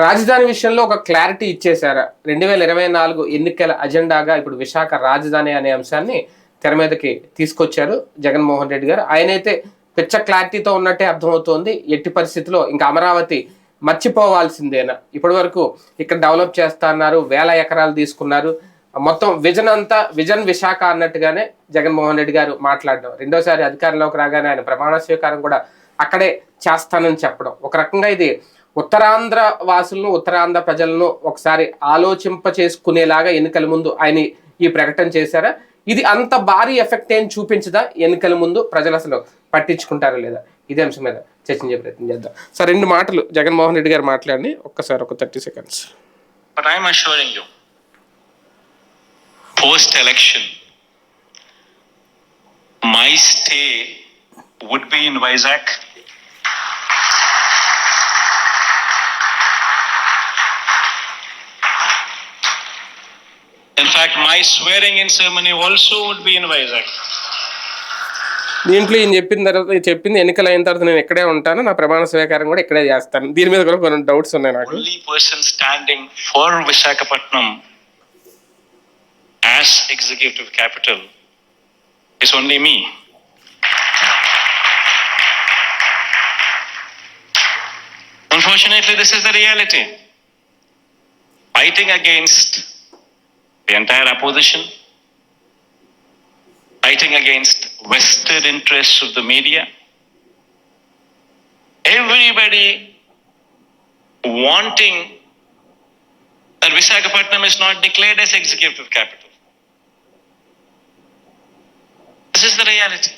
రాజధాని విషయంలో ఒక క్లారిటీ ఇచ్చేశారా. రెండు వేల ఇరవై నాలుగు ఎన్నికల అజెండాగా ఇప్పుడు విశాఖ రాజధాని అనే అంశాన్ని తెర మీదకి తీసుకొచ్చారు జగన్మోహన్ రెడ్డి గారు. ఆయనైతే పిచ్చ క్లారిటీతో ఉన్నట్టే అర్థమవుతోంది. ఎట్టి పరిస్థితిలో ఇంకా అమరావతి మర్చిపోవాల్సిందేనా. ఇప్పటి వరకు ఇక్కడ డెవలప్ చేస్తా అన్నారు వేల ఎకరాలు తీసుకున్నారు. మొత్తం విజన్ అంతా విజన్ విశాఖ అన్నట్టుగానే జగన్మోహన్ రెడ్డి గారు మాట్లాడడం. రెండోసారి అధికారంలోకి రాగానే ఆయన ప్రమాణ స్వీకారం కూడా అక్కడే చేస్తానని చెప్పడం. ఒక రకంగా ఇది ఉత్తరాంధ్ర వాసులను ఉత్తరాంధ్ర ప్రజలను ఒకసారి ఆలోచింప చేసుకునేలాగా ఎన్నికల ముందు ఆయన ఈ ప్రకటన చేశారా? ఇది అంత భారీ ఎఫెక్ట్ ఏం చూపించదా? ఎన్నికల ముందు ప్రజలు అసలు పట్టించుకుంటారా లేదా? ఇదే అంశం మీద చర్చించే ప్రయత్నం చేద్దాం. సార్ రెండు మాటలు. జగన్మోహన్ రెడ్డి గారు మాట్లాడి ఒక్కసారి ఒక thirty seconds. But I'm assuring you, post election, my stay would be in Vizag. In fact my swearing in ceremony also would be in Vizag దీంట్లో ఈయన చెప్పిన తర్వాత చెప్పింది ఎన్నికలు అయిన తర్వాత నేను ఎక్కడే ఉంటాను నా ప్రమాణ స్వీకారం కూడా ఇక్కడే చేస్తాను. దీని మీద కూడా కొన్ని డౌట్స్ ఉన్నాయి నాకు. Only standing for Visakhapatnam as executive capital is only me unfortunately this is the reality fighting against the entire opposition, fighting against vested interests of the media, everybody wanting that Visakhapatnam is not declared as executive capital. This is the reality.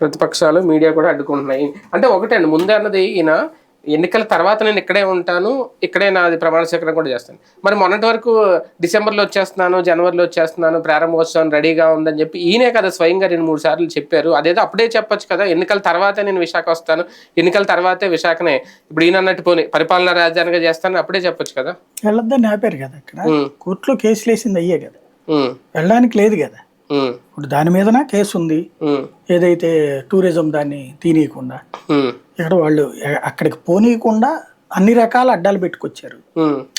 ప్రతిపక్షాలు media కూడా అడ్డుకుంటున్నాయి అంటే ఒకటే అండి ముందే అన్నది ఈయన ఎన్నికల తర్వాత నేను ఇక్కడే ఉంటాను ఇక్కడే నాది ప్రమాణ స్వీకారం కూడా చేస్తాను. మరి మొన్నటి వరకు డిసెంబర్లో వచ్చేస్తున్నాను జనవరిలో వచ్చేస్తున్నాను ప్రారంభోత్సవం రెడీగా ఉందని చెప్పి ఈయనే కదా స్వయంగా రెండు మూడు సార్లు చెప్పారు. అదేదో అప్పుడే చెప్పొచ్చు కదా ఎన్నికల తర్వాతే నేను విశాఖ వస్తాను ఎన్నికల తర్వాతే విశాఖనే. ఇప్పుడు ఈయన అన్నట్టు పోనీ పరిపాలనా రాజధానిగా చేస్తాను అప్పుడే చెప్పొచ్చు కదా. వెళ్ళొద్దని ఆపారు కదా అక్కడ. కోర్టులో కేసులు వేసింది అయ్యే కదా. వెళ్ళడానికి లేదు కదా. ఇప్పుడు దాని మీదన కేసు ఉంది? ఏదైతే టూరిజం దాన్ని తీనియకుండా? ఇక్కడ వాళ్ళు అక్కడికి పోనీయకుండా అన్ని రకాల అడ్డాలు పెట్టుకొచ్చారు.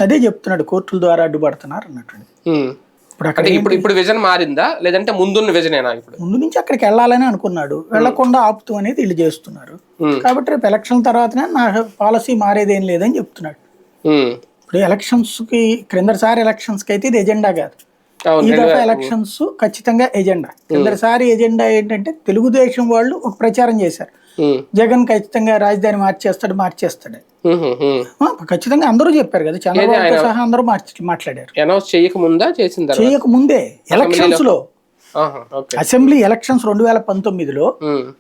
అదే చెప్తున్నాడు కోర్టుల ద్వారా అడ్డుపడుతున్నారు అన్నటువంటి ఉమ్. ఇప్పుడు అక్కడ ఇప్పుడు ఇప్పుడు విజన్ మారిందా? లేదంటే ముందున్న విజనేనా ఇప్పుడు? ముందు నుంచి అక్కడికి వెళ్ళాలని అనుకున్నాడు. వెళ్ళకుండా ఆపుతూ అనేది వీళ్ళు చేస్తున్నారు. కాబట్టి రేపు ఎలక్షన్ తర్వాతనే నా పాలసీ మారేదేం లేదని చెప్తున్నాడు. ఇప్పుడు ఎలక్షన్స్కి క్రిందసారి ఎలక్షన్స్కి అయితే ఇది ఎజెండా కాదు. ఈ దఫా ఎలక్షన్స్ ఖచ్చితంగా ఎజెండా. కిందసారి ఎజెండా ఏంటంటే తెలుగుదేశం వాళ్ళు ఒక ప్రచారం చేశారు. జగన్ ఖచ్చితంగా రాజధాని మార్చేస్తాడు మార్చేస్తాడు. ఖచ్చితంగా అందరూ చెప్పారు కదా చంద్రబాబుతో సహా అందరూ మార్చి మాట్లాడారు. అనౌన్స్ చేయక ముందా చేయక ముందే ఎలక్షన్స్లో అసెంబ్లీ ఎలక్షన్స్ రెండు వేల పంతొమ్మిదిలో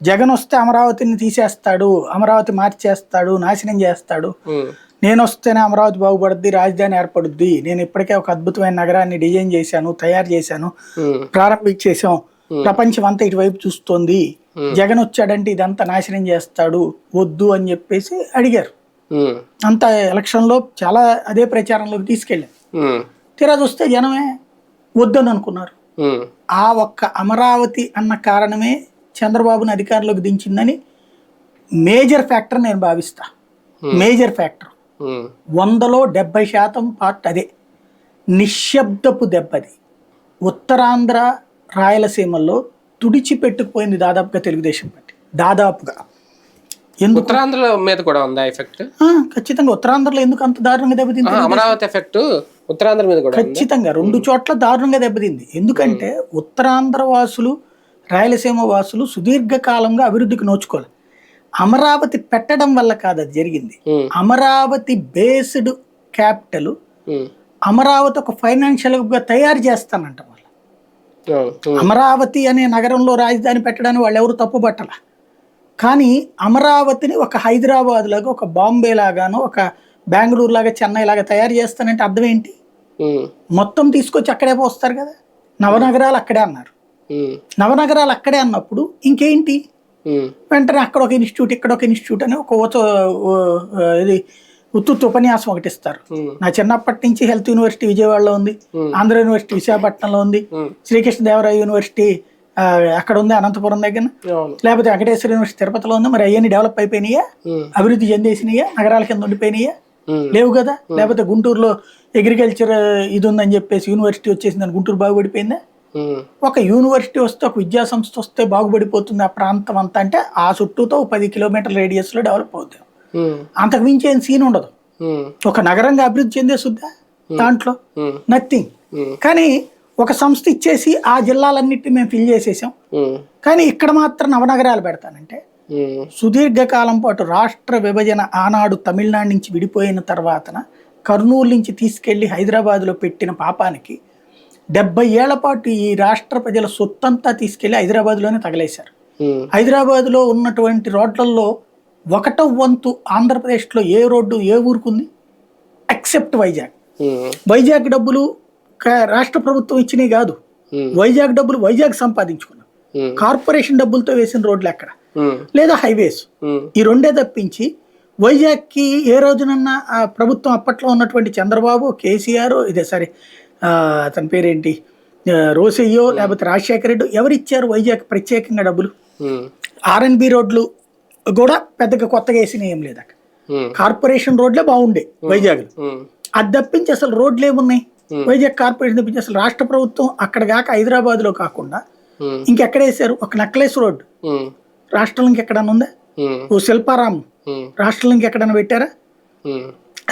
జగన్ వస్తే అమరావతిని తీసేస్తాడు అమరావతి మార్చేస్తాడు నాశనం చేస్తాడు. నేను వస్తేనే అమరావతి బాగుపడుద్ది రాజధాని ఏర్పడుద్ది. నేను ఇప్పటికే ఒక అద్భుతమైన నగరాన్ని డిజైన్ చేశాను తయారు చేశాను ప్రారంభించేసాం ప్రపంచం అంతా ఇటువైపు చూస్తోంది. జగన్ వచ్చాడంటే ఇదంతా నాశనం చేస్తాడు వద్దు అని చెప్పేసి అడిగారు. అంత ఎలక్షన్లో చాలా అదే ప్రచారంలోకి తీసుకెళ్ళారు ఉమ్, తీరా చూస్తే జనమే వద్దని అనుకున్నారు. ఆ ఒక్క అమరావతి అన్న కారణమే చంద్రబాబుని అధికారంలోకి దించిందని మేజర్ ఫ్యాక్టర్ నేను భావిస్తా. Major factor. వందలో డెబ్బై శాతం పార్ట్ అదే. నిశ్శబ్దపు దెబ్బది ఉత్తరాంధ్ర రాయలసీమల్లో తుడిచిపెట్టుకుపోయింది దాదాపుగా తెలుగుదేశం పార్టీ. దాదాపుగా. ఎందుకు? ఉత్తరాంధ్ర మీద కూడా ఉందా ఎఫెక్ట్? ఖచ్చితంగా ఉత్తరాంధ్రలో ఎందుకు అంత దారుణంగా దెబ్బతింది అమరావతి ఎఫెక్ట్ ఉత్తరాంధ్ర మీద కూడా? ఖచ్చితంగా రెండు చోట్ల దారుణంగా దెబ్బతింది. ఎందుకంటే ఉత్తరాంధ్ర వాసులు రాయలసీమ వాసులు సుదీర్ఘకాలంగా అభివృద్ధికి నోచుకోవాలి అమరావతి పెట్టడం వల్ల కాదు అది జరిగింది. అమరావతి బేస్డ్ క్యాపిటల్ అమరావతి ఒక ఫైనాన్షియల్గా తయారు చేస్తానంట వాళ్ళు. అమరావతి అనే నగరంలో రాజధాని పెట్టడానికి వాళ్ళు ఎవరు తప్పుపట్టల? కానీ అమరావతిని ఒక హైదరాబాద్ లాగా ఒక బాంబే లాగానో ఒక బెంగళూరు లాగా చెన్నై లాగా తయారు చేస్తానంటే అర్థం ఏంటి? మొత్తం తీసుకొచ్చి అక్కడే పోస్తారు కదా? నవనగరాలు అక్కడే అన్నారు. నవనగరాలు అక్కడే అన్నప్పుడు ఇంకేంటి? వెంటనే అక్కడ ఒక ఇన్స్టిట్యూట్ ఇక్కడ ఒక ఇన్స్టిట్యూట్ అని ఒక ఇది ఉత్తుత్తు ఉపన్యాసం ఒకటి ఇస్తారు. ఉమ్, నా చిన్నప్పటి నుంచి హెల్త్ యూనివర్సిటీ విజయవాడలో ఉంది. Hmm. ఆంధ్ర యూనివర్సిటీ విశాఖపట్నంలో ఉంది. ఉమ్, శ్రీకృష్ణదేవరాయ యూనివర్సిటీ అక్కడ ఉంది అనంతపురం దగ్గర. లేకపోతే వెంకటేశ్వర యూనివర్సిటీ తిరుపతిలో ఉంది. మరి అవన్నీ డెవలప్ అయిపోయినాయా? అభివృద్ధి చెందేసినాయా? నగరాల కింద ఉండిపోయినాయా? లేవు కదా? లేకపోతే గుంటూరులో అగ్రికల్చర్ ఇది ఉందని చెప్పేసి యూనివర్సిటీ వచ్చేసిందని గుంటూరు బాగుపడిపోయిందా? ఒక యూనివర్సిటీ వస్తే ఒక విద్యా సంస్థ వస్తే బాగుపడిపోతుంది ఆ ప్రాంతం అంతా అంటే ఆ చుట్టూతో పది కిలోమీటర్ల రేడియస్లో డెవలప్ అవుతాం అంతకు మించి ఏం సీన్ ఉండదు. ఒక నగరంగా అభివృద్ధి చెందే సుద్దా దాంట్లో నథింగ్ కానీ ఒక సంస్థ ఇచ్చేసి ఆ జిల్లాలన్నిటి మేము ఫిల్ చేసేసాం. కానీ ఇక్కడ మాత్రం నవనగరాలు పెడతానంటే సుదీర్ఘకాలం పాటు రాష్ట్ర విభజన ఆనాడు తమిళనాడు నుంచి విడిపోయిన తర్వాతన కర్నూలు నుంచి తీసుకెళ్ళి హైదరాబాద్లో పెట్టిన పాపానికి డెబ్బై ఏళ్ళ పాటు ఈ రాష్ట్ర ప్రజల సొత్తంతా తీసుకెళ్ళి హైదరాబాద్లోనే తగలేశారు. హైదరాబాద్లో ఉన్నటువంటి రోడ్లలో ఒకటో వంతు ఆంధ్రప్రదేశ్లో ఏ రోడ్డు ఏ ఊరుకుంది ఎక్సెప్ట్ వైజాగ్. వైజాగ్ డబ్బులు రాష్ట్ర ప్రభుత్వం ఇచ్చినవి కాదు. వైజాగ్ డబ్బులు వైజాగ్ సంపాదించుకున్నాం. కార్పొరేషన్ డబ్బులతో వేసిన రోడ్లు ఎక్కడ? లేదా హైవేస్? ఈ రెండే తప్పించి వైజాగ్కి ఏ రోజునన్నా ప్రభుత్వం అప్పట్లో ఉన్నటువంటి చంద్రబాబు కేసీఆర్ ఇదే సారీ అతని పేరేంటి? రోసయ్యో లేకపోతే రాజశేఖర రెడ్డి ఎవరిచ్చారు వైజాగ్ ప్రత్యేకంగా డబ్బులు? ఉమ్, ఆర్ఎన్బి రోడ్లు కూడా పెద్దగా కొత్తగా వేసిన ఏం లేదు అక్కడ. ఉమ్, కార్పొరేషన్ రోడ్లే బాగుండే వైజాగ్లో. ఉమ్, అది తప్పించి అసలు రోడ్లు ఏమున్నాయి? వైజాగ్ కార్పొరేషన్ తప్పించి అసలు రాష్ట్ర ప్రభుత్వం అక్కడ కాక హైదరాబాద్లో కాకుండా ఉమ్, ఇంకెక్కడ వేశారు? ఒక నక్లెస్ రోడ్ ఉమ్, రాష్ట్రంలో ఇంకెక్కడన్నా ఉందా? ఓ శిల్పారామం. ఉమ్, రాష్ట్రంలో ఇంకెక్కడన్నా పెట్టారా?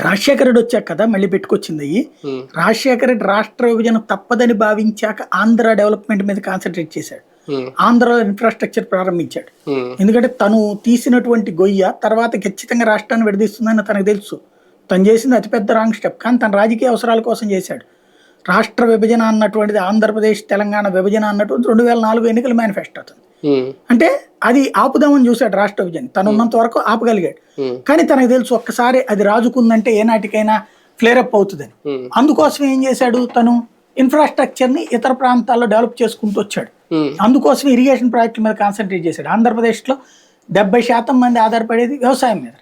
రాజశేఖర రెడ్డి వచ్చాక కదా మళ్ళీ పెట్టుకొచ్చింది. రాజశేఖర రెడ్డి రాష్ట్ర విభజన తప్పదని భావించాక ఆంధ్ర డెవలప్మెంట్ మీద కాన్సన్ట్రేట్ చేశాడు. ఆంధ్రలో ఇన్ఫ్రాస్ట్రక్చర్ ప్రారంభించాడు. ఎందుకంటే తను తీసినటువంటి గొయ్య తర్వాత ఖచ్చితంగా రాష్ట్రాన్ని విడదీస్తుందని తనకు తెలుసు. తను చేసింది అతిపెద్ద రాంగ్ స్టెప్ కానీ తన రాజకీయ అవసరాల కోసం చేశాడు. రాష్ట్ర విభజన అన్నటువంటిది ఆంధ్రప్రదేశ్ తెలంగాణ విభజన అన్నటువంటి రెండు వేల నాలుగు ఎన్నికల మేనిఫెస్టో అంటే అది ఆపుదామని చూశాడు రాష్ట్ర విభజన తను ఉన్నంత వరకు ఆపగలిగాడు. కానీ తనకు తెలుసు ఒక్కసారి అది రాజుకుందంటే ఏనాటికైనా ఫ్లేరప్ అవుతుందని. అందుకోసం ఏం చేశాడు తను? ఇన్ఫ్రాస్ట్రక్చర్ని ఇతర ప్రాంతాల్లో డెవలప్ చేసుకుంటూ వచ్చాడు. అందుకోసం ఇరిగేషన్ ప్రాజెక్టుల మీద కాన్సన్ట్రేట్ చేశాడు. ఆంధ్రప్రదేశ్లో డెబ్బై శాతం మంది ఆధారపడేది వ్యవసాయం మీద.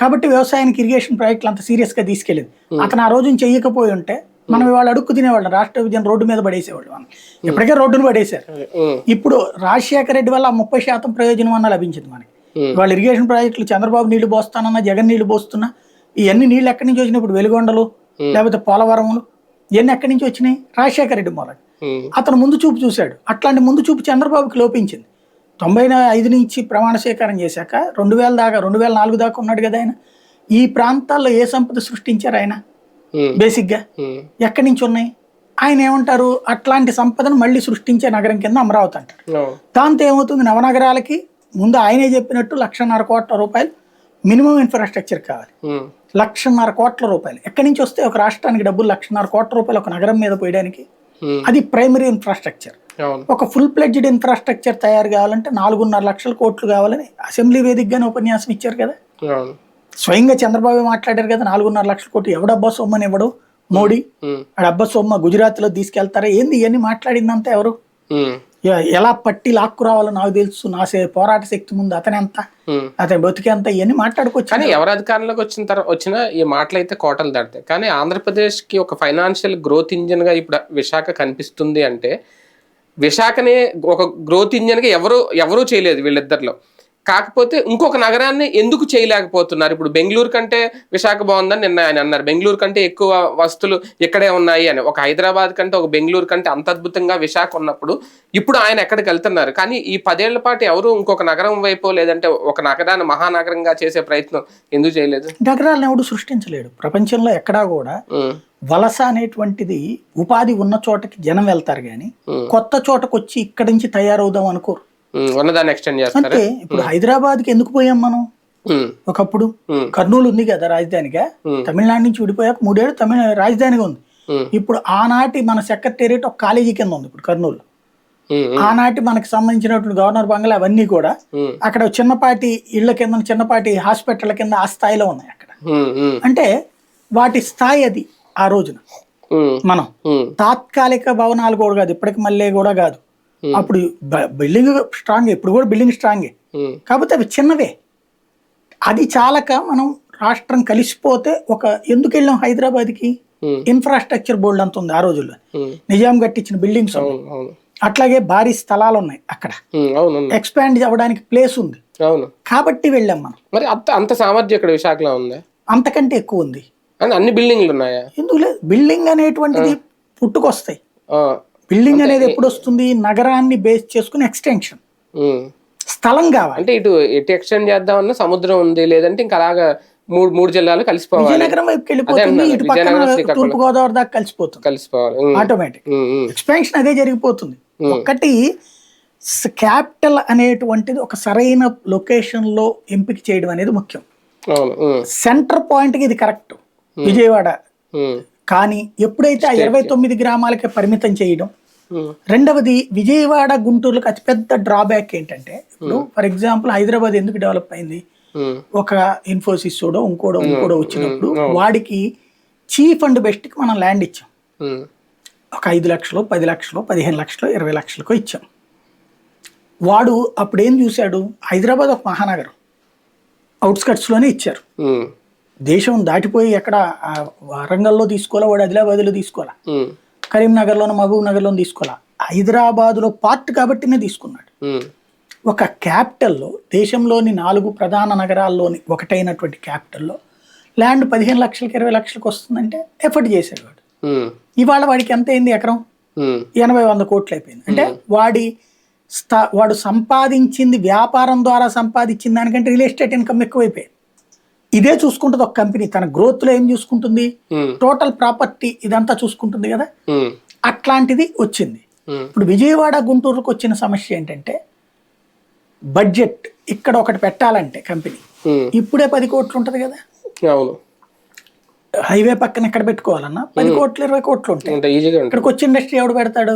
కాబట్టి వ్యవసాయానికి ఇరిగేషన్ ప్రాజెక్టులు అంత సీరియస్గా తీసుకెళ్ళింది. అతను ఆ రోజున చెయ్యకపోయి ఉంటే మనం ఇవాళ అడుక్కు తినేవాళ్ళం రాష్ట్ర విభజన రోడ్డు మీద పడేసేవాళ్ళు మనం ఇప్పటికే రోడ్డును పడేశారు. ఇప్పుడు రాజశేఖర రెడ్డి వల్ల ముప్పై శాతం ప్రయోజనం అన్న లభించింది మనకి. వాళ్ళ ఇరిగేషన్ ప్రాజెక్టులు చంద్రబాబు నీళ్ళు పోస్తానన్నా జగన్ నీళ్ళు పోస్తున్నా ఇవన్నీ నీళ్ళు ఎక్కడి నుంచి వచ్చినాయి ఇప్పుడు వెలుగొండలు లేకపోతే పోలవరములు ఇవన్నీ ఎక్కడి నుంచి వచ్చినాయి? రాజశేఖర రెడ్డి ఉమ్, అతను ముందు చూపు చూశాడు. అట్లాంటి ముందు చూపు చంద్రబాబుకి లోపించింది. తొంభై ఐదు నుంచి ప్రమాణ స్వీకారం చేశాక రెండు వేల దాకా రెండు వేల నాలుగు దాకా ఉన్నాడు కదా ఆయన. ఈ ప్రాంతాల్లో ఏ సంపద సృష్టించారు ఆయన? బేసిక్గా ఉమ్, ఎక్కడి నుంచి ఉన్నాయి? ఆయన ఏమంటారు? అట్లాంటి సంపదను మళ్ళీ సృష్టించే నగరం కింద అమరావతి అంటారు. దాంతో ఏమవుతుంది? నవనగరాలకి ముందు ఆయనే చెప్పినట్టు లక్షన్నర కోట్ల రూపాయలు మినిమం ఇన్ఫ్రాస్ట్రక్చర్ కావాలి. ఉమ్, లక్షన్నర కోట్ల రూపాయలు. ఎక్కడి నుంచి వస్తే ఒక రాష్ట్రానికి డబ్బులు లక్షన్నర కోట్ల రూపాయలు ఒక నగరం మీద పోయడానికి? అది ప్రైమరీ ఇన్ఫ్రాస్ట్రక్చర్ ఒక ఫుల్ ప్లెడ్జ్డ్ ఇన్ఫ్రాస్ట్రక్చర్ తయారు కావాలంటే నాలుగున్నర లక్షల కోట్లు కావాలని అసెంబ్లీ వేదికగానే ఉపన్యాసం ఇచ్చారు కదా? స్వయంగా చంద్రబాబు మాట్లాడారు కదా నాలుగున్నర లక్షల కోట్లు. ఎవడబ్బా సొమ్మని ఇవ్వడు మోడీ. ఆడ అబ్బా సొమ్మ గుజరాత్లో తీసుకెళ్తారా? ఏంది ఇవన్నీ మాట్లాడిందంతా ఎవరు? ఎలా పట్టి లాక్కు రావాలో నాకు తెలుసు. నా పోరాట శక్తి ముందు అతని ఎంత. అతని బతికేంత ఇవన్నీ మాట్లాడుకోవచ్చు. కానీ ఎవరు అధికారంలోకి వచ్చిన తర్వాత వచ్చినా ఈ మాటలు అయితే కోటలు దాడతాయి కానీ ఆంధ్రప్రదేశ్కి ఒక ఫైనాన్షియల్ గ్రోత్ ఇంజిన్గా ఇప్పుడు విశాఖ కనిపిస్తుంది అంటే విశాఖనే ఒక గ్రోత్ ఇంజిన్గా ఎవరు ఎవరూ చేయలేదు వీళ్ళిద్దరిలో. కాకపోతే ఇంకొక నగరాన్ని ఎందుకు చేయలేకపోతున్నారు? ఇప్పుడు బెంగళూరు కంటే విశాఖ బాగుందని నిన్న ఆయన అన్నారు. బెంగళూరు కంటే ఎక్కువ వస్తువులు ఇక్కడే ఉన్నాయి అని. ఒక హైదరాబాద్ కంటే ఒక బెంగళూరు కంటే అంత అద్భుతంగా విశాఖ ఉన్నప్పుడు ఇప్పుడు ఆయన ఎక్కడికి వెళ్తున్నారు? కానీ ఈ పదేళ్ళ పాటు ఎవరు ఇంకొక నగరం వైపు లేదంటే ఒక నగరాన్ని మహానగరంగా చేసే ప్రయత్నం ఎందుకు చేయలేదు? నగరాలను ఎవడు సృష్టించలేడు. ప్రపంచంలో ఎక్కడా కూడా వలస అనేటువంటిది ఉపాధి ఉన్న చోటకి జనం వెళ్తారు కానీ. కొత్త చోటకు వచ్చి ఇక్కడి నుంచి తయారవుదాం అనుకోరు. ఉన్నదాన్ని ఎక్స్టెండ్ చేస్తారా? అంటే ఇప్పుడు హైదరాబాద్కి ఎందుకు పోయాం మనం? ఒకప్పుడు కర్నూలు ఉంది కదా రాజధానిగా. తమిళనాడు నుంచి విడిపోయాక మూడేళ్ళు తమిళ రాజధానిగా ఉంది. ఇప్పుడు ఆనాటి మన సెక్రటేరియట్ ఒక కాలేజీ కింద ఉంది ఇప్పుడు కర్నూలు. ఆనాటి మనకి సంబంధించినటువంటి గవర్నర్ బంగ్లా అవన్నీ కూడా అక్కడ చిన్నపాటి ఇళ్ళ కింద చిన్నపాటి హాస్పిటల్ కింద ఆ స్థాయిలో ఉన్నాయి అక్కడ. అంటే వాటి స్థాయి అది ఆ రోజున. మనం తాత్కాలిక భవనాలు కూడా కాదు ఇప్పటికి మళ్ళీ కూడా కాదు. అప్పుడు బ- బిల్డింగ్ స్ట్రాంగ్ ఇప్పుడు కూడా బిల్డింగ్ స్ట్రాంగే ఉమ్, కాకపోతే అవి చిన్నవే. అది చాలక మనం రాష్ట్రం కలిసిపోతే ఒక ఎందుకు వెళ్ళాం హైదరాబాద్కి? ఇన్ఫ్రాస్ట్రక్చర్ బోర్డు అంత ఉంది ఆ రోజుల్లో. ఉమ్, నిజాం కట్టించిన బిల్డింగ్స్ అట్లాగే భారీ స్థలాలు ఉన్నాయి అక్కడ. ఎక్స్పాండ్ అవ్వడానికి ప్లేస్ ఉంది. అవును. కాబట్టి వెళ్ళాం మనం. మరి అంత అంత సామర్థ్యం ఇక్కడ విశాఖలో ఉందా? అంతకంటే ఎక్కువ ఉంది. అని అన్ని బిల్డింగ్లు ఉన్నాయా? ఎందుకు లేదు? బిల్డింగ్ అనేటువంటిది పుట్టుకొస్తాయి. బిల్డింగ్ అనేది ఎప్పుడు వస్తుంది నగరాన్ని బేస్ చేసుకుని ఎక్స్టెన్షన్. స్థలం కావాలి. అంటే ఇటు ఎటు ఎక్స్టెండ్ చేద్దామన్నా సముద్రం ఉంది లేదంటే ఇంకా అలాగా మూడు మూడు జిల్లాలు కలిసిపోవాలి. విజయనగరం వైపుకి వెళ్ళిపోతుంది ఇటు పక్కన. తూర్పు గోదావరి దాకా కలిసిపోతుంది. కలిసిపోవాలి. ఆటోమేటిక్ ఎక్స్పాన్షన్ అదే జరిగిపోతుంది. ఒకటి క్యాపిటల్ అనేటువంటిది ఒక సరైన లొకేషన్లో ఎంపిక చేయడం అనేది ముఖ్యం. సెంటర్ పాయింట్కి ఇది కరెక్ట్ విజయవాడ. కానీ ఎప్పుడైతే ఆ ఇరవై తొమ్మిది గ్రామాలకే పరిమితం చేయడం రెండవది విజయవాడ గుంటూరులకు అతిపెద్ద డ్రాబ్యాక్ ఏంటంటే ఇప్పుడు ఫర్ ఎగ్జాంపుల్ హైదరాబాద్ ఎందుకు డెవలప్ అయింది? ఒక ఇన్ఫోసిస్ చూడో ఇంకోడో ఇంకోడో వచ్చినప్పుడు వాడికి చీఫ్ అండ్ బెస్ట్కి మనం ల్యాండ్ ఇచ్చాం. ఒక ఐదు లక్షలు పది లక్షలు పదిహేను లక్షలు ఇరవై లక్షలకు ఇచ్చాం. వాడు అప్పుడు ఏం చూశాడు? హైదరాబాద్ ఒక మహానగరం. అవుట్స్కట్స్లోనే ఇచ్చారు. దేశం దాటిపోయి ఎక్కడ? వరంగల్లో తీసుకోవాలా వాడు ఆదిలాబాద్లో తీసుకోవాలా? కరీంనగర్లోనూ మహబూబ్ నగర్లోనూ తీసుకోవాలా? హైదరాబాద్లో పార్ట్ కాబట్టినే తీసుకున్నాడు. ఒక క్యాపిటల్లో దేశంలోని నాలుగు ప్రధాన నగరాల్లోని ఒకటైనటువంటి క్యాపిటల్లో ల్యాండ్ పదిహేను లక్షలకి ఇరవై లక్షలకు వస్తుందంటే ఎఫర్ట్ చేశాడు వాడు. ఇవాళ వాడికి ఎంత అయింది ఎకరం? ఎనభై వంద కోట్లు అయిపోయింది. అంటే వాడి స్థా వాడు సంపాదించింది వ్యాపారం ద్వారా సంపాదించిన దానికంటే రియల్ ఎస్టేట్ ఇన్కమ్ ఎక్కువైపోయింది. ఇదే చూసుకుంటుంది ఒక కంపెనీ. తన గ్రోత్లో ఏం చూసుకుంటుంది? టోటల్ ప్రాపర్టీ ఇదంతా చూసుకుంటుంది కదా? అట్లాంటిది వచ్చింది. ఇప్పుడు విజయవాడ గుంటూరుకు వచ్చిన సమస్య ఏంటంటే బడ్జెట్ ఇక్కడ ఒకటి పెట్టాలంటే కంపెనీ. ఇప్పుడే పది కోట్లు ఉంటుంది కదా? అవును. హైవే పక్కన ఎక్కడ పెట్టుకోవాలన్నా పది కోట్లు ఇరవై కోట్లు ఉంటాయి. ఇక్కడికి వచ్చి ఇండస్ట్రీ ఎవడు పెడతాడు?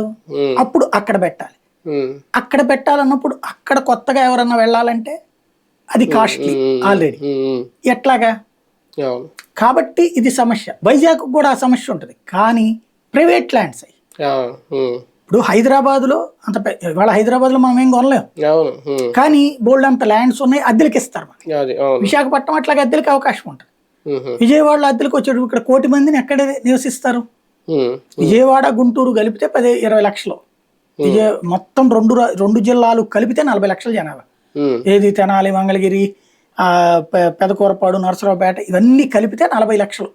అప్పుడు అక్కడ పెట్టాలి. అక్కడ పెట్టాలన్నప్పుడు అక్కడ కొత్తగా ఎవరన్నా వెళ్ళాలంటే అది కాస్ట్లీ ఆల్రెడీ ఎట్లాగా? కాబట్టి ఇది సమస్య. వైజాగ్ కూడా ఆ సమస్య ఉంటుంది. కానీ ప్రైవేట్ ల్యాండ్స్ ఉమ్, ఇప్పుడు హైదరాబాద్లో అంత ఇవాళ హైదరాబాద్లో మనం ఏం కొనలేం. అవును ఉమ్, కానీ బోల్డ్ అంత ల్యాండ్స్ ఉన్నాయి అద్దెలకి ఇస్తారు మనకి. విశాఖపట్నం అట్లాగే అద్దెలకి అవకాశం ఉంటుంది. విజయవాడలో అద్దెలకు వచ్చేటప్పుడు ఇక్కడ కోటి మందిని ఎక్కడ నివసిస్తారు? విజయవాడ గుంటూరు కలిపితే పది ఇరవై లక్షలు. విజయ మొత్తం రెండు రెండు జిల్లాలు కలిపితే నలభై లక్షల జనాభా. ఏది తెనాలి మంగళగిరి ఆ, పెదకూరపాడు నరసరావుపేట ఇవన్నీ కలిపితే నలభై లక్షలు.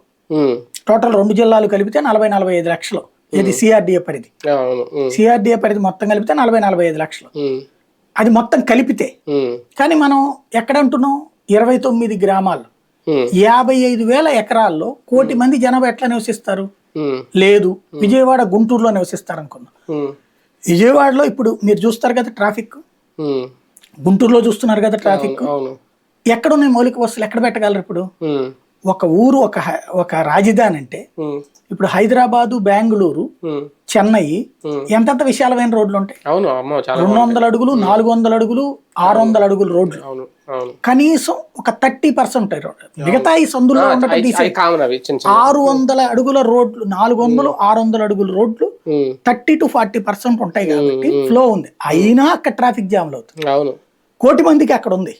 టోటల్ రెండు జిల్లాలు కలిపితే నలభై నలభై ఐదు లక్షలు. ఇది సిఆర్డిఏ పరిధి. సిఆర్డిఏ పరిధి మొత్తం కలిపితే నలభై నలభై ఐదు లక్షలు. అది మొత్తం కలిపితే కానీ మనం ఎక్కడ అంటున్నాం ఇరవై తొమ్మిది గ్రామాలు. యాభై ఐదు వేల ఎకరాల్లో కోటి మంది జనాభా ఎట్లా నివసిస్తారు? లేదు. విజయవాడ గుంటూరులో నివసిస్తారు అనుకున్నాం విజయవాడలో ఇప్పుడు మీరు చూస్తారు కదా ట్రాఫిక్. గుంటూరులో చూస్తున్నారు కదా ట్రాఫిక్. అవును ఎక్కడ ఉన్నాయి మౌలిక వస్తువులు ఎక్కడ పెట్టగలరు ఇప్పుడు? ఒక ఊరు ఒక ఒక రాజధాని అంటే ఇప్పుడు హైదరాబాదు బెంగళూరు చెన్నై. ఎంతంత విశాలమైన రోడ్లు ఉంటాయి? రెండు వందల అడుగులు నాలుగు వందల అడుగులు ఆరు వందల అడుగులు రోడ్లు. కనీసం ఒక థర్టీ పర్సెంట్ మిగతా ఈ సందులో ఆరు వందల అడుగుల రోడ్లు నాలుగు వందలు ఆరు వందల అడుగుల రోడ్లు థర్టీ టు ఫార్టీ పర్సెంట్ ఉంటాయి కాబట్టి ఫ్లో ఉంది. అయినా అక్కడ ట్రాఫిక్ జామ్లు అవుతుంది కోటి మందికి అక్కడ ఉంది.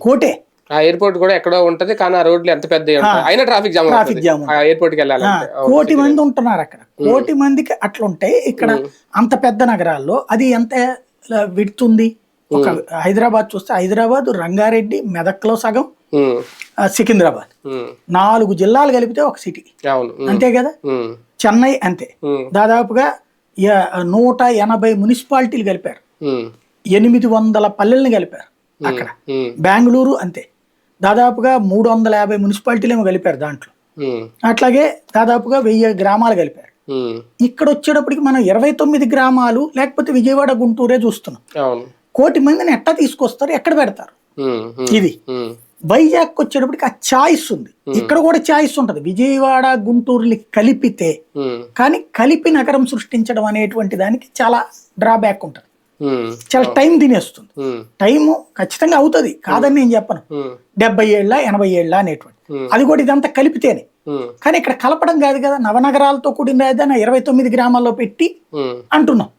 కోటే. ఆ ఎయిర్పోర్ట్ కూడా ఎక్కడో ఉంటది కానీ ఆ రోడ్లు ఎంత పెద్ద అయినా ట్రాఫిక్ జామ్ ట్రాఫిక్ జామ్ ఎయిర్పోర్ట్కి వెళ్ళాలంటే. అవును. కోటి మంది ఉంటున్నారు అక్కడ. కోటి మందికి అట్లుంటే ఇక్కడ అంత పెద్ద నగరాల్లో అది ఎంత విడుతుంది? ఒక హైదరాబాద్ చూస్తే హైదరాబాద్ రంగారెడ్డి మెదక్లో సగం సికింద్రాబాద్. నాలుగు జిల్లాలు కలిపితే ఒక సిటీ. అంతే కదా? చెన్నై అంతే. దాదాపుగా నూట ఎనభై మున్సిపాలిటీలు కలిపారు. ఎనిమిది వందల పల్లెల్ని కలిపారు అక్కడ. బెంగళూరు అంతే. దాదాపుగా మూడు వందల యాభై మున్సిపాలిటీలేమో కలిపారు దాంట్లో. అట్లాగే దాదాపుగా వెయ్యి గ్రామాలు కలిపారు. ఇక్కడ వచ్చేటప్పటికి మనం ఇరవై తొమ్మిది గ్రామాలు లేకపోతే విజయవాడ గుంటూరే చూస్తున్నాం. కోటి మందిని ఎట్లా తీసుకొస్తారు ఎక్కడ పెడతారు? ఇది. వైజాగ్ వచ్చేటప్పటికి ఆ ఛాయిస్ ఉంది. ఇక్కడ కూడా ఛాయిస్ ఉంటుంది. విజయవాడ గుంటూరుని కలిపితే కానీ కలిపి నగరం సృష్టించడం అనేటువంటి దానికి చాలా డ్రాబ్యాక్ ఉంటుంది. చాలా టైం తినేస్తుంది. ఉమ్, టైము ఖచ్చితంగా అవుతుంది. కాదని నేను చెప్పను. ఉమ్, డెబ్బై ఏళ్ళ ఎనభై ఏళ్ళ అనేటువంటి. Hmm. అది కూడా ఇదంతా కలిపితేనే. కానీ ఇక్కడ కలపడం కాదు కదా నవనగరాలతో కూడిన రాజధాని ఇరవై తొమ్మిది గ్రామాల్లో పెట్టి అంటున్నాం.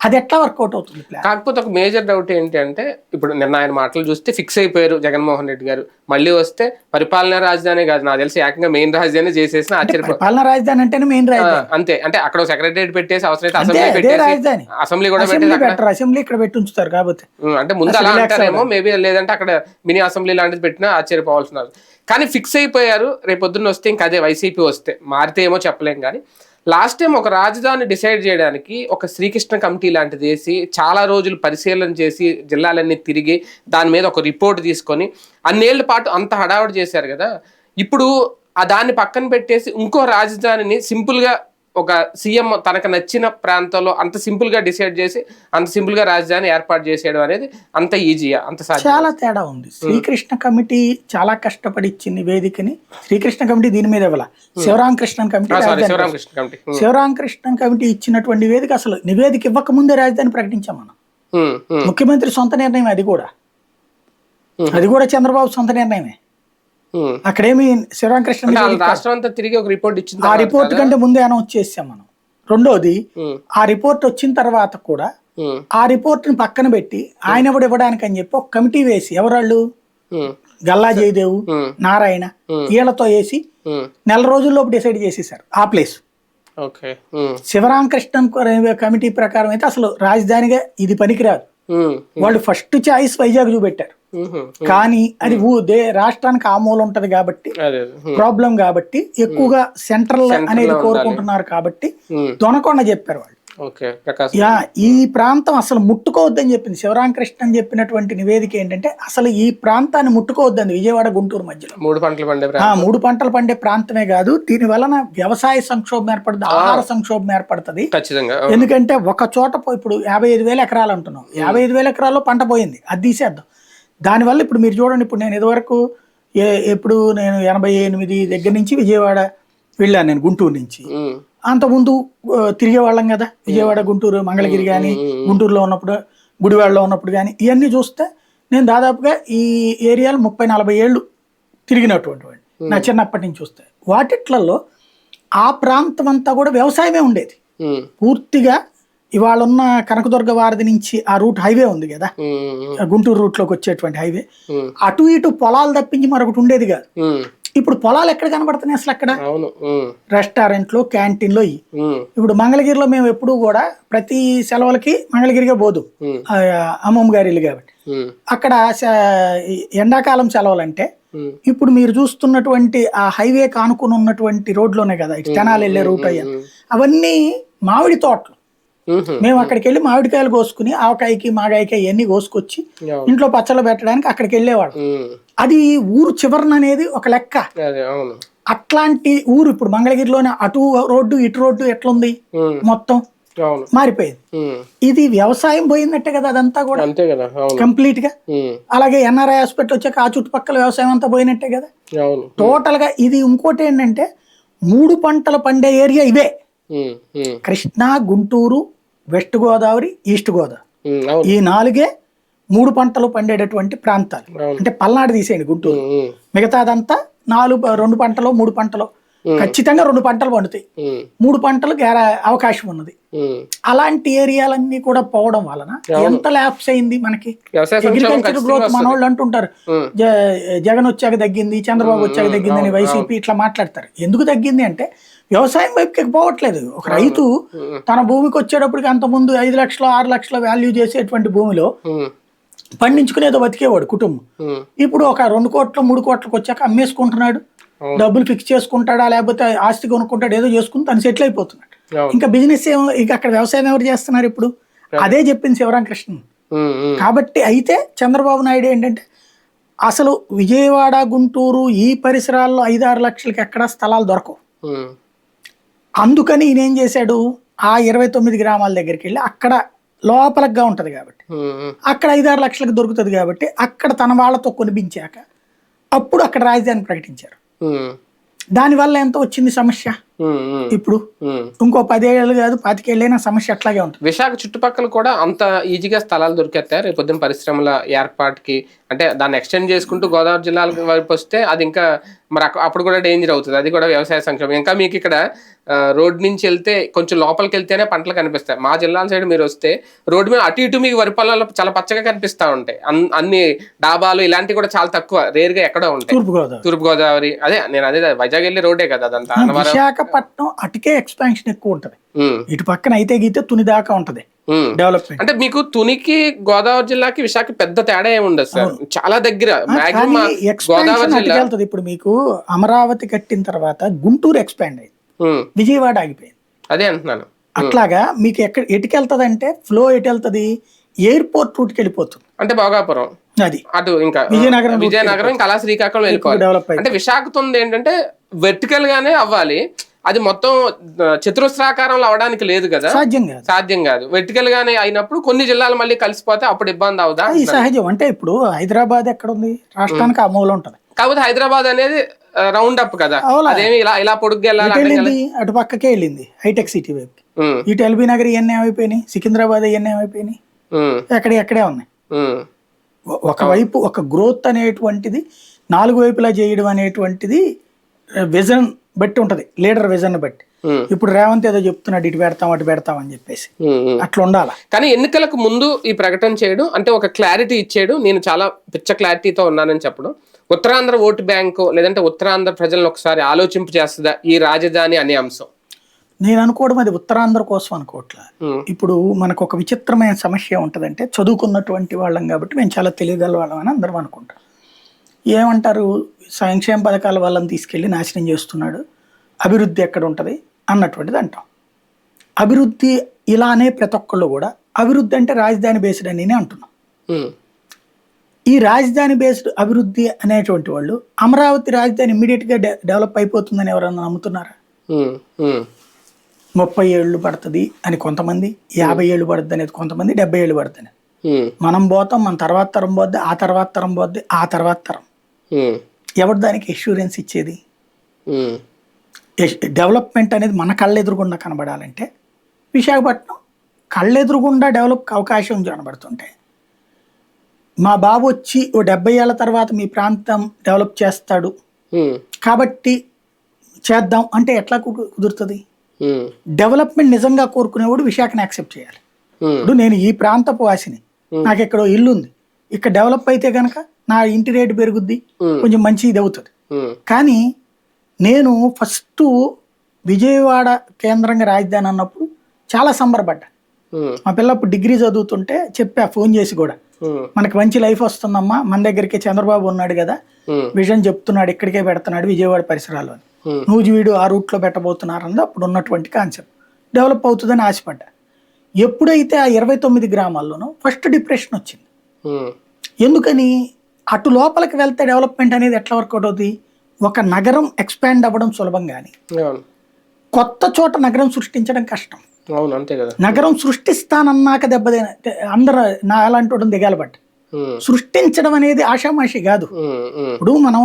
అది ఎట్లా వర్కౌట్ అవుతుంది కాకపోతే ఒక మేజర్ డౌట్ ఏంటి అంటే ఇప్పుడు నిన్న ఆయన మాటలు చూస్తే ఫిక్స్ అయిపోయారు జగన్మోహన్ రెడ్డి గారు. మళ్ళీ వస్తే పరిపాలనా రాజధాని కాదు. నాకు తెలిసి ఏకంగా మెయిన్ రాజధాని చేసేసిన ఆశ్చర్యపో పరిపాలన రాజధాని అంటేనే మెయిన్ రాజధాని. అంతే. అంటే అక్కడ సెక్రటరియట్ పెట్టేసి అవసరమైతే అంతే అసెంబ్లీ పెట్టేసి అసెంబ్లీ కూడా పెట్టరు. అసెంబ్లీ ఇక్కడ పెట్టి ఉంచుతారు కాబట్టి. అంటే ముందు అలా అంటారేమో మేబీ లేదంటే అక్కడ మినీ అసెంబ్లీ లాంటిది పెట్టినా ఆశ్చర్యపోవాల్సిన అవసరం. కానీ ఫిక్స్ అయిపోయారు. రేపు పొద్దున్న వస్తే ఇంకా అదే వైసీపీ వస్తే. మారితే ఏమో చెప్పలేం కానీ లాస్ట్ టైం ఒక రాజధాని డిసైడ్ చేయడానికి ఒక శ్రీకృష్ణ కమిటీ లాంటిది వేసి చాలా రోజులు పరిశీలన చేసి జిల్లాలన్నీ తిరిగి దాని మీద ఒక రిపోర్ట్ తీసుకొని అన్నేళ్ళ పాటు అంత హడావుడి చేశారు కదా. ఇప్పుడు ఆ దాన్ని పక్కన పెట్టేసి ఇంకో రాజధానిని సింపుల్గా ఒక సీఎం తనకు నచ్చిన ప్రాంతంలో అంత సింపుల్గా డిసైడ్ చేసి అంత సింపుల్గా రాజధాని ఏర్పాటు చేసేయడం అనేది అంత ఈజీయా అంత చాలా తేడా ఉంది. శ్రీకృష్ణ కమిటీ చాలా కష్టపడి ఇచ్చిన నివేదికని శ్రీకృష్ణ కమిటీ దీని మీద ఇవ్వాల? Sivaramakrishnan committee Sivaramakrishna committee. Sivaramakrishnan committee ఇచ్చినటువంటి నివేదిక అసలు నివేదిక ఇవ్వక ముందే రాజధాని ప్రకటించాం మనం. ముఖ్యమంత్రి సొంత నిర్ణయం అది కూడా. అది కూడా చంద్రబాబు సొంత నిర్ణయమే. అక్కడేమి శివరామకృష్ణ. రాష్ట్రం అంతా తిరిగి ఒక రిపోర్ట్ ఇచ్చిన ఆ రిపోర్ట్? కంటే ముందే అనౌన్స్ చేసాం మనం. రెండోది ఉం, ఆ రిపోర్ట్ వచ్చిన తర్వాత కూడా ఉం, ఆ రిపోర్ట్ని పక్కన పెట్టి ఆయన ఎవడు ఇవ్వడానికి అని చెప్పి ఒక కమిటీ వేసి ఎవరాళ్ళు? గల్లా జయదేవు నారాయణ వీళ్ళతో వేసి. నెల రోజుల్లోపు డిసైడ్ చేసేసారు ఆ ప్లేస్ శివరామకృష్ణన్ కమిటీ ప్రకారం అయితే అసలు రాజధానిగా ఇది పనికిరాదు. వాళ్ళు ఫస్ట్ చాయిస్ వైజాగ్ చూపెట్టారు. కానీ అది దే రాష్ట్రానికి ఆమూలం ఉంటది కాబట్టి ప్రాబ్లం కాబట్టి ఎక్కువగా సెంట్రల్ అనేది. కోరుకుంటున్నారు కాబట్టి. దొనకొండ చెప్పారు వాళ్ళు. యా ఈ ప్రాంతం అసలు ముట్టుకోవద్దని చెప్పింది. శివరామకృష్ణన్ చెప్పినటువంటి నివేదిక ఏంటంటే అసలు ఈ ప్రాంతాన్ని ముట్టుకోవద్దండి విజయవాడ గుంటూరు మధ్యలో. మూడు పంటలు పండే. మూడు పంటలు పండే ప్రాంతమే కాదు దీని వలన వ్యవసాయ సంక్షోభం ఏర్పడుతుంది ఆహార సంక్షోభం ఏర్పడుతుంది. ఎందుకంటే ఒక చోట ఇప్పుడు యాభై ఐదు వేల ఎకరాలు అంటున్నాం యాభై ఐదు వేల ఎకరాల్లో పంట పోయింది. అది తీసేద్దాం. దానివల్ల ఇప్పుడు మీరు చూడండి ఇప్పుడు నేను ఇదివరకు ఏ ఎప్పుడు నేను ఎనభై ఎనిమిది దగ్గర నుంచి విజయవాడ వెళ్ళాను నేను గుంటూరు నుంచి. అంతకుముందు ఆ, తిరిగేవాళ్ళం కదా విజయవాడ గుంటూరు మంగళగిరి కానీ గుంటూరులో ఉన్నప్పుడు గుడివాడలో ఉన్నప్పుడు కానీ ఇవన్నీ చూస్తే నేను దాదాపుగా ఈ ఏరియాలో ముప్పై నలభై ఏళ్ళు తిరిగినటువంటి వాడిని. నా చిన్నప్పటి నుంచి చూస్తే. వాటిట్లలో ఆ ప్రాంతం అంతా కూడా వ్యవసాయమే ఉండేది. పూర్తిగా ఇవాళ ఉన్న కనకదుర్గ వారధి నుంచి ఆ రూట్ హైవే ఉంది కదా. గుంటూరు రూట్లోకి వచ్చేటువంటి హైవే. అటు ఇటు పొలాలు తప్పించి మరొకటి ఉండేది కాదు. ఇప్పుడు పొలాలు ఎక్కడ కనబడుతున్నాయి అసలు అక్కడ? రెస్టారెంట్లో క్యాంటీన్లో ఇవి. ఉం, ఇప్పుడు మంగళగిరిలో మేము ఎప్పుడూ కూడా ప్రతి సెలవులకి మంగళగిరిగా పోదు. అమ్మమ్మ గారి ఇల్లు కాబట్టి. అక్కడ ఎండాకాలం సెలవులంటే. ఇప్పుడు మీరు చూస్తున్నటువంటి ఆ హైవే కానుకుని ఉన్నటువంటి రోడ్లోనే కదా ఇటు తెనాలి వెళ్ళే రూట్ అయ్యా. అవన్నీ మామిడి తోటలు. మేము అక్కడికి వెళ్ళి మామిడికాయలు కోసుకుని ఆవకాయకి మాగాయకి అవన్నీ కోసుకొచ్చి. ఇంట్లో పచ్చళ్ళు పెట్టడానికి అక్కడికి వెళ్ళేవాడు అది ఊరు చివరన అనేది ఒక లెక్క. అట్లాంటి ఊరు ఇప్పుడు మంగళగిరిలోనే అటు రోడ్డు ఇటు రోడ్డు ఎట్లుంది? మొత్తం మారిపోయింది. ఇది వ్యవసాయం పోయిందట్టే కదా అదంతా కూడా? అంతే కదా కంప్లీట్గా అలాగే ఎన్ఆర్ఐ హాస్పిటల్ వచ్చాక ఆ చుట్టుపక్కల వ్యవసాయం అంతా పోయినట్టే కదా? టోటల్గా ఇది ఇంకోటి ఏంటంటే మూడు పంటలు పండే ఏరియా ఇవే. Krishna Guntur west Godavari east Godavari. ఈ నాలుగే మూడు పంటలు పండేటటువంటి ప్రాంతాలు. అంటే పల్నాడు తీసేయండి గుంటూరు. మిగతాదంతా నాలుగు రెండు పంటలు మూడు పంటలు. ఖచ్చితంగా రెండు పంటలు పండుతాయి. మూడు పంటలు అవకాశం ఉన్నది. అలాంటి ఏరియాలన్నీ కూడా పోవడం వలన ఎంత ల్యాప్స్ అయింది మనకి? అగ్రికల్చర్ గ్రోత్ వస్తుంది. మనోళ్ళు అంటుంటారు. జగన్ వచ్చాక తగ్గింది చంద్రబాబు వచ్చాక తగ్గింది అని వైసీపీ ఇట్లా మాట్లాడతారు. ఎందుకు తగ్గింది అంటే వ్యవసాయం వైపుకి పోవట్లేదు. ఒక రైతు తన భూమికి వచ్చేటప్పటికి అంత ముందు ఐదు లక్షలు ఆరు లక్షల వాల్యూ చేసేటువంటి భూమిలో పండించుకునేదో బతికేవాడు కుటుంబం. ఇప్పుడు ఒక రెండు కోట్ల మూడు కోట్లకు వచ్చాక అమ్మేసుకుంటున్నాడు. డబ్బులు ఫిక్స్ చేసుకుంటాడా లేకపోతే ఆస్తి కొనుక్కుంటాడు ఏదో చేసుకుని తను సెటిల్ అయిపోతున్నాడు. ఇంకా బిజినెస్ ఏమో ఇక అక్కడ వ్యవసాయం ఎవరు చేస్తున్నారు ఇప్పుడు? అదే చెప్పింది శివరామకృష్ణ. కాబట్టి అయితే చంద్రబాబు నాయుడు ఏంటంటే అసలు విజయవాడ గుంటూరు ఈ పరిసరాల్లో ఐదారు లక్షలకి ఎక్కడ స్థలాలు దొరకవు. అందుకని ఈయన ఏం చేశాడు? ఆ ఇరవై తొమ్మిది గ్రామాల దగ్గరికి వెళ్ళి అక్కడ లోపలగా ఉంటుంది కాబట్టి. అక్కడ ఐదారు లక్షలకు దొరుకుతుంది కాబట్టి అక్కడ తన వాళ్ళతో కొనిపించాక అప్పుడు అక్కడ రాజధాని ప్రకటించారు. Hmm. దానివల్ల ఎంత వచ్చింది సమస్య? ఇప్పుడు. ఇంకో పదేళ్ళు కాదు పాతికేళ్ళైనా సమస్య అట్లాగే ఉంటుంది. విశాఖ చుట్టుపక్కల కూడా అంత ఈజీగా స్థలాలు దొరికేస్తాయి? రేపు పొద్దున్న పరిశ్రమల ఏర్పాటుకి అంటే దాన్ని ఎక్స్టెండ్ చేసుకుంటూ గోదావరి జిల్లాల వైపు వస్తే అది ఇంకా మరి అప్పుడు కూడా డేంజర్ అవుతుంది. అది కూడా వ్యవసాయ సంక్షేమం. ఇంకా మీకు ఇక్కడ రోడ్ నుంచి వెళ్తే కొంచెం లోపలికి వెళ్తేనే పంటలు కనిపిస్తాయి. మా జిల్లాల సైడ్ మీరు వస్తే రోడ్డు మీద అటు ఇటు మీకు వరి పొలాలు చాలా పచ్చగా కనిపిస్తా ఉంటాయి. అన్- అన్ని డాబాలు ఇలాంటివి కూడా చాలా తక్కువ రేర్గా ఎక్కడో ఉంటాయి. తూర్పు గోదావరి అదే నేను అదే వైజాగ్ వెళ్ళి రోడ్డే కదా అదంతా. అన్నవరం విశాఖపట్నం అటుకే ఎక్స్పాన్షన్ ఎక్కువ ఉంటది. ఇటు పక్కన అయితే గీతే తుని దాకా ఉంటది. డెవలప్మెంట్ అంటే మీకు తునికి గోదావరి జిల్లాకి విశాఖ పెద్ద తేడా ఏమి ఉండదు సార్. చాలా దగ్గర. అటుకెళ్తుంది. ఇప్పుడు మీకు అమరావతి కట్టిన తర్వాత గుంటూరు ఎక్స్పాండ్ అయింది. విజయవాడ ఆగిపోయింది. అదే అంటున్నాను. అట్లాగా మీకు ఎక్కడ ఎటుకెళ్తుంది అంటే ఫ్లో ఎటు వెళ్తుంది ఎయిర్పోర్ట్ రూట్కి వెళ్ళిపోతుంది. అంటే భోగాపురం. అది. అటు ఇంకా విజయనగరం విజయనగరం ఇంకా అలా శ్రీకాకుళం వెళ్ళిపోవాలి. డెవలప్ అంటే విశాఖతో ఉంది ఏంటంటే వెర్టికల్ గానే అవ్వాలి. అది మొత్తం చతురస్రాకారంలో అవడానికి లేదు కదా? సాధ్యం కాదు. సాధ్యం కాదు. వెర్టికల్ గానే అయినప్పుడు కొన్ని జిల్లాలు మళ్ళీ కలిసిపోతే అప్పుడు ఇబ్బంది అవుదా? అది సహజం. అంటే ఇప్పుడు హైదరాబాద్ ఎక్కడ ఉంది రాష్ట్రానికి ఆ మూల ఉంటది. కాకపోతే హైదరాబాద్ అనేది రౌండ్ అప్ కదా? అదేమి ఇలా ఇలా పొడుగ్గా వెళ్ళాలి అటు పక్కకే వెళ్ళింది హైటెక్ సిటీ వైపు ఇటు ఎల్బీ నగర్ ఇవన్నీ ఏమైపోయినాయి? సికింద్రాబాద్ ఇవన్నీ ఏమైపోయినాయి? ఎక్కడ ఎక్కడే ఉన్నాయి? ఒకవైపు ఒక గ్రోత్ అనేటువంటిది నాలుగు వైపులా చేయడం అనేటువంటిది విజన్ బట్టి ఉంటది. లీడర్ విజన్ బట్టి. ఇప్పుడు రేవంత్ ఏదో చెప్తున్నాడు ఇటు పెడతాం అటు పెడతాం అని చెప్పేసి. అట్లా ఉండాలి? కానీ ఎన్నికలకు ముందు ఈ ప్రకటన చేయడం. అంటే ఒక క్లారిటీ ఇచ్చేయడం నేను చాలా పిచ్చ క్లారిటీతో ఉన్నానని చెప్పడం. ఉత్తరాంధ్ర ఓటు బ్యాంకు లేదంటే ఉత్తరాంధ్ర ప్రజలను ఒకసారి ఆలోచింపు చేస్తుందా ఈ రాజధాని అనే అంశం? నేను అనుకోవడం అది ఉత్తరాంధ్ర కోసం అనుకోవట్లా. ఇప్పుడు మనకు ఒక విచిత్రమైన సమస్య ఉంటుందంటే చదువుకున్నటువంటి వాళ్ళం కాబట్టి మేము చాలా తెలియగల వాళ్ళం అని అందరం అనుకుంటాం. ఏమంటారు? సంక్షేమ పథకాల వాళ్ళని తీసుకెళ్ళి నాశనం చేస్తున్నాడు. అభివృద్ధి ఎక్కడ ఉంటుంది? అన్నటువంటిది అంటాం. అభివృద్ధి ఇలానే ప్రతి ఒక్కళ్ళు కూడా అభివృద్ధి అంటే రాజధాని బేస్డ్ అని అంటున్నాం. ఈ రాజధాని బేస్డ్ అభివృద్ధి అనేటువంటి వాళ్ళు అమరావతి రాజధాని ఇమ్మీడియట్గా డె డెవలప్ అయిపోతుందని ఎవరన్నా నమ్ముతున్నారా? ముప్పై ఏళ్ళు పడుతుంది అని కొంతమంది యాభై ఏళ్ళు పడుతుంది అనేది కొంతమంది డెబ్బై ఏళ్ళు పడుతుంది మనం పోతాం మన తర్వాత తరం పోద్ది ఆ తర్వాత తరం పోద్ది ఆ తర్వాత తరం. ఎవరు దానికి ఎష్యూరెన్స్ ఇచ్చేది? డెవలప్మెంట్ అనేది మన కళ్ళెదురుగుండా కనబడాలంటే విశాఖపట్నం కళ్ళెదురుగుండా డెవలప్ అవకాశం కనబడుతుంటే మా బాబు వచ్చి ఓ డెబ్బై ఏళ్ళ తర్వాత మీ ప్రాంతం డెవలప్ చేస్తాడు. ఉమ్, కాబట్టి చేద్దాం. అంటే ఎట్లా కుదురుతుంది? డెవలప్మెంట్ నిజంగా కోరుకునేవాడు విశాఖని యాక్సెప్ట్ చేయాలి. ఇప్పుడు నేను ఈ ప్రాంతపు వాసిని. నాకు ఇక్కడ ఇల్లు ఉంది ఇక్కడ డెవలప్ అయితే కనుక నా ఇంటి రేటు పెరుగుద్ది కొంచెం మంచి ఇది అవుతుంది. కానీ నేను ఫస్ట్ విజయవాడ కేంద్రంగా రాజధాని అన్నప్పుడు చాలా సంబరపడ్డా. మా పిల్లప్పుడు డిగ్రీ చదువుతుంటే చెప్పా ఫోన్ చేసి కూడా. మనకి మంచి లైఫ్ వస్తుందమ్మా మన దగ్గరికి చంద్రబాబు ఉన్నాడు కదా. విజన్ చెప్తున్నాడు ఇక్కడికే పెడుతున్నాడు విజయవాడ పరిసరాల్లో అని. వీడు ఆ రూట్లో పెట్టబోతున్నారన్నది అప్పుడు ఉన్నటువంటి కాన్సెప్ట్. డెవలప్ అవుతుందని ఆశపడ్డా. ఎప్పుడైతే ఆ ఇరవై తొమ్మిది గ్రామాల్లోనూ ఫస్ట్ డిప్రెషన్ వచ్చింది. ఎందుకని? అటు లోపలికి వెళ్తే డెవలప్మెంట్ అనేది ఎట్లా వర్కౌట్ అవుతుంది ఒక నగరం ఎక్స్పాండ్ అవ్వడం సులభం కానీ కొత్త చోట నగరం సృష్టించడం కష్టం. అవును అంతే కదా. నగరం సృష్టిస్తానన్నాక దెబ్బతిన అందరూ నా అలాంటి దిగాలబట్ట ఉమ్, సృష్టించడం అనేది ఆషామాషి కాదు. ఇప్పుడు మనం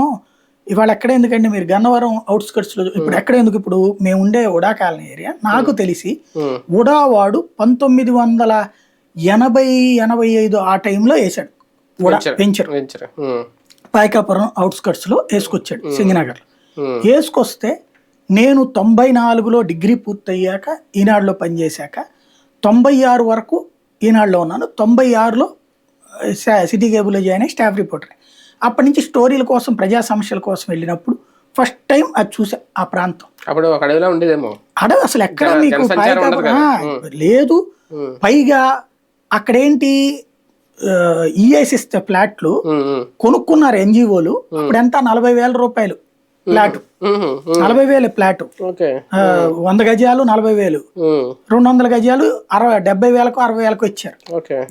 ఇవాళ ఎక్కడ ఎందుకండి మీరు గన్నవరం అవుట్స్కట్స్లో ఇప్పుడు ఎక్కడ ఎందుకు ఇప్పుడు మేము ఉండే ఉడా కాలనీ ఏరియా? నాకు తెలిసి ఉడావాడు పంతొమ్మిది వందల ఎనభై ఎనభై ఐదు ఆ టైంలో వేశాడు. ఉడా వెంచర్. ఉమ్, పాయకాపురం అవుట్స్కట్స్లో వేసుకొచ్చాడు సింగనగర్ ఉమ్, వేసుకొస్తే నేను తొంభై నాలుగులో డిగ్రీ పూర్తయ్యాక ఈనాడులో పనిచేశాక తొంభై ఆరు వరకు ఈనాడులో ఉన్నాను. తొంభై ఆరులో సిటీ కేబుల్లో జాయిన్ అయ్యి స్టాఫ్ రిపోర్టర్. అప్పటి నుంచి స్టోరీల కోసం ప్రజా సమస్యల కోసం వెళ్ళినప్పుడు ఫస్ట్ టైం అది చూసా ఆ ప్రాంతం. అప్పుడు ఒక అడవిలో ఉండేదేమో. అడవి అసలు ఎక్కడ మీకు లేదు. పైగా అక్కడేంటి ఈఐసిస్ ఫ్లాట్లు ఉమ్, కొనుక్కున్నారు ఎన్జిఓలు అప్పుడు ఎంత? నలభై వేల రూపాయలు ఉమ్, నలభై వేలు ఆ, వంద గజాలు నలభై వేలు. రెండు వందల గజాలు అరవై డెబ్బై వేలకు అరవై వేలకు ఇచ్చారు.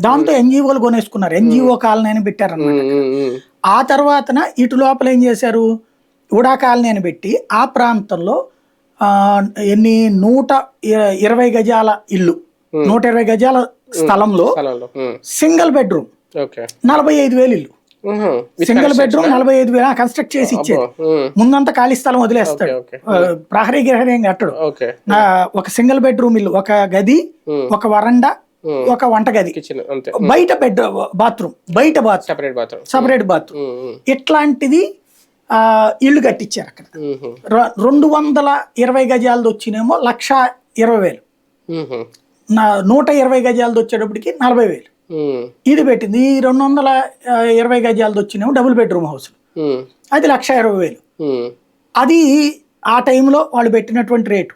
దాంతో ఎన్జిఓలు కొనేసుకున్నారు. ఎన్జిఓ కాలనీ అని ఉమ్, ఆ తర్వాతన ఇటు లోపల ఏం చేశారు? ఉడా కాలనీ అని పెట్టి ఆ ప్రాంతంలో ఎన్ని? నూట ఇర- ఇరవై గజాల ఇల్లు. నూట ఇరవై గజాల స్థలంలో సింగిల్ బెడ్రూమ్. నలభై ఐదు వేలు ఇల్లు. Single bedroom? నలభై ఐదు వేల. కన్స్ట్రక్ట్ చేసి ఇచ్చేది. ముందంతా ఖాళీ స్థలం వదిలేస్తాడు. ప్రహరీ గిరహరీ ఏం కట్టడు. ఒక సింగిల్ బెడ్రూమ్ ఇల్లు ఒక గది. ఒక వరండా. ఒక వంట గది. కిచెన్ అంతే. బయట బెడ్ బాత్రూమ్ బయట bathroom. Separate bathroom separate bathroom ఇట్లాంటిది ఇల్లు కట్టించారు అక్కడ. రెండు వందల ఇరవై గజాలది వచ్చినేమో లక్ష ఇరవై వేలు. నా నూట ఇరవై గజాలది వచ్చేటప్పటికి నలభై వేలు. ఇది పెట్టింది. ఈ రెండు వందల ఇరవై గజాలది వచ్చినేమో డబుల్ బెడ్రూమ్ హౌస్. అది లక్ష ఇరవై వేలు. అది ఆ టైంలో వాళ్ళు పెట్టినటువంటి రేటు.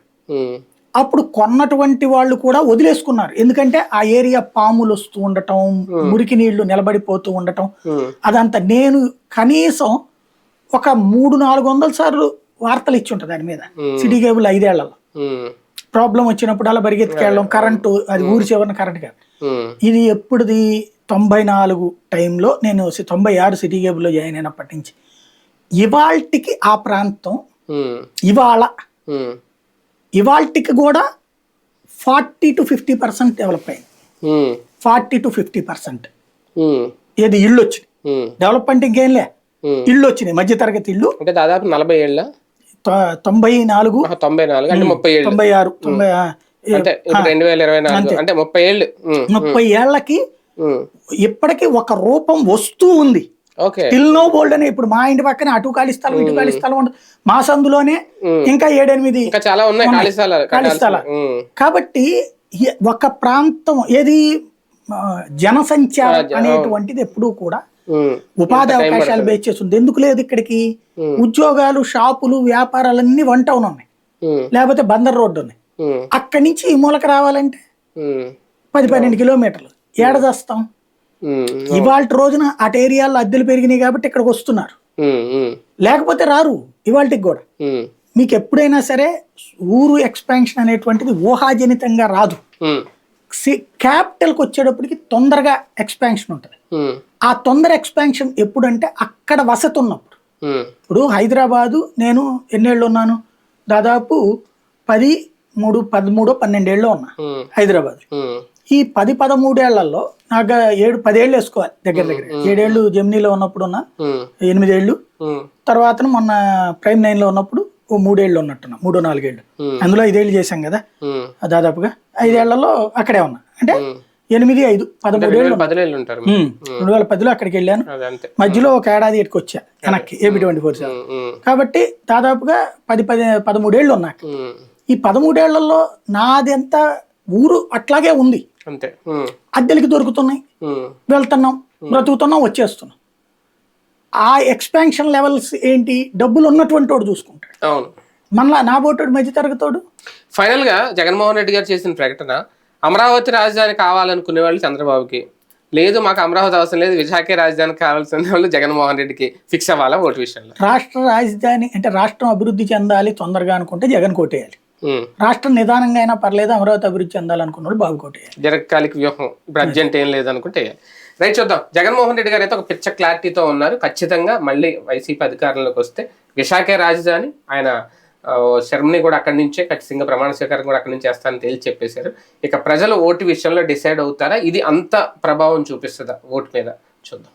అప్పుడు కొన్నటువంటి వాళ్ళు కూడా వదిలేసుకున్నారు. ఎందుకంటే ఆ ఏరియా పాములు వస్తూ ఉండటం మురికి నీళ్ళు నిలబడిపోతూ ఉండటం అదంతా నేను కనీసం ఒక మూడు నాలుగు వందల సార్లు వార్తలు ఇచ్చి ఉంటుంది దాని మీద. City cable ఐదేళ్ళలో. ప్రాబ్లం వచ్చినప్పుడు అలా పరిగెత్తుకెళ్ళడం కరెంటు అది ఊరి చివరిన కరెంట్ కాదు. ఇది ఎప్పుడుది? తొంభై నాలుగు టైంలో నేను తొంభై ఆరు సిటీ కేబుల్లో జాయిన్ అయినప్పటి నుంచి. ఇవాల్టికి ఆ ప్రాంతం ఇవాళ. ఇవాల్టికి కూడా forty to fifty percent develop అయింది. Forty to fifty percent. ఏది ఇళ్ళు వచ్చినాయి. డెవలప్మెంట్ ఇంకేం లే. ఇళ్ళు వచ్చినాయి. మధ్యతరగతి ఇళ్ళు. అంటే దాదాపు నలభై ఏళ్ళ? తొంభై నాలుగు తొంభై నాలుగు అంటే ముప్పై ఏళ్ళు. తొంభై ఆరు తొంభై రెండు వేల ఇరవై నాలుగు. అంటే ముప్పై ఏళ్ళు. ముప్పై ఏళ్ళకి ఉమ్. ఇప్పటికీ ఒక రూపం వస్తూ ఉంది. స్టిల్ నో బోల్డ్ అని ఇప్పుడు మా ఇంటి పక్కన అటు ఖాళీ స్థలం ఇటు ఖాళీ స్థలం ఉండదు మా సందులోనే ఇంకా ఏడెనిమిది ఇంకా చాలా ఉన్నాయి ఖాళీ స్థలాలు కాబట్టి ఒక ప్రాంతం ఏది జనసంచారం అనేటువంటిది ఎప్పుడూ కూడా ఉపాధి అవకాశాలు బేస్ చేస్తుంది ఎందుకు లేదు ఇక్కడికి? ఉద్యోగాలు షాపులు వ్యాపారాలన్నీ వన్ టౌన్ ఉన్నాయి. లేకపోతే బందర్ రోడ్డు ఉన్నాయి అక్కడి నుంచి ఈ మూలకి రావాలంటే పది పన్నెండు కిలోమీటర్లు. ఏడదస్తాం ఉమ్, ఇవాళ రోజున అటు ఏరియాలో అద్దెలు పెరిగినాయి కాబట్టి ఇక్కడికి వస్తున్నారు. లేకపోతే రారు ఇవాళకి కూడా. మీకు ఎప్పుడైనా సరే ఊరు ఎక్స్పాన్షన్ అనేటువంటిది ఊహాజనితంగా రాదు. క్యాపిటల్కి వచ్చేటప్పటికి తొందరగా ఎక్స్పాన్షన్ ఉంటుంది. ఆ తొందర ఎక్స్పాన్షన్ ఎప్పుడంటే అక్కడ వసతి ఉన్నప్పుడు ఇప్పుడు హైదరాబాదు నేను ఎన్నేళ్ళు ఉన్నాను? దాదాపు పది మూడు పదమూడు పన్నెండేళ్ళు ఉన్నా హైదరాబాద్. ఈ పది పదమూడేళ్ళలో నాకు ఏడు పదేళ్ళు వేసుకోవాలి దగ్గర దగ్గర. ఏడేళ్ళు జమ్నీలో ఉన్నప్పుడు ఉన్నా. ఎనిమిదేళ్ళు. తర్వాత మొన్న ప్రైమ్ నైన్లో ఉన్నప్పుడు ఓ మూడేళ్ళు ఉన్నట్టున్నా. మూడో నాలుగేళ్ళు. అందులో ఐదేళ్ళు చేశాం కదా. దాదాపుగా ఐదేళ్ళలో అక్కడే ఉన్నా. అంటే ఎనిమిది ఐదు పదమూడేళ్ళు ఉన్నా. రెండు వేల పదిలో అక్కడికి వెళ్ళాను. మధ్యలో ఒక ఏడాది ఇక్కడికి వచ్చా వెనక్కి ఏబి ట్వంటీ ఫోర్ కాబట్టి దాదాపుగా పది పది పదమూడేళ్ళు ఉన్నాక ఉమ్, ఈ పదమూడేళ్ళలో నాది ఎంత ఊరు అట్లాగే ఉంది. అంతే. అద్దెలకి దొరుకుతున్నాయి. వెళ్తున్నాం బ్రతుకుతున్నాం వచ్చేస్తున్నాం. ఆ ఎక్స్పాన్షన్ లెవెల్స్ ఏంటి? డబ్బులు ఉన్నటువంటి వాడు చూసుకుంటాడు. అవును. మళ్ళా నా బోటోడు మధ్య తరగతోడు? ఫైనల్గా జగన్మోహన్ రెడ్డి గారు చేసిన ప్రకటన అమరావతి రాజధాని కావాలనుకునే వాళ్ళు చంద్రబాబుకి. లేదు మాకు అమరావతి అవసరం లేదు విశాఖే రాజధాని కావాల్సిన వాళ్ళు జగన్మోహన్ రెడ్డికి ఫిక్స్ అవ్వాలా ఓటు విషయంలో? రాష్ట్ర రాజధాని అంటే రాష్ట్రం అభివృద్ధి చెందాలి తొందరగా అనుకుంటే జగన్ కోటేయాలి. రాష్ట్రం నిదానంగా అయినా పర్లేదు అమరావతి అభివృద్ధి చెందాలనుకున్న వాళ్ళు బాబు కోటేయాలి. దీర్ఘకాలిక వ్యూహం ఇప్పుడు అర్జెంట్ ఏం లేదనుకుంటే రైట్ చూద్దాం. జగన్మోహన్ రెడ్డి గారు అయితే ఒక పిచ్చ క్లారిటీతో ఉన్నారు. ఖచ్చితంగా మళ్ళీ వైసీపీ అధికారంలోకి వస్తే విశాఖే రాజధాని ఆయన శర్మని కూడా అక్కడి నుంచే ఖచ్చితంగా ప్రమాణ స్వీకారం కూడా అక్కడి నుంచి చేస్తానని తేల్చి చెప్పేశారు. ఇక ప్రజలు ఓటు విషయంలో డిసైడ్ అవుతారా? ఇది అంత ప్రభావం చూపిస్తుందా ఓటు మీద? చూద్దాం.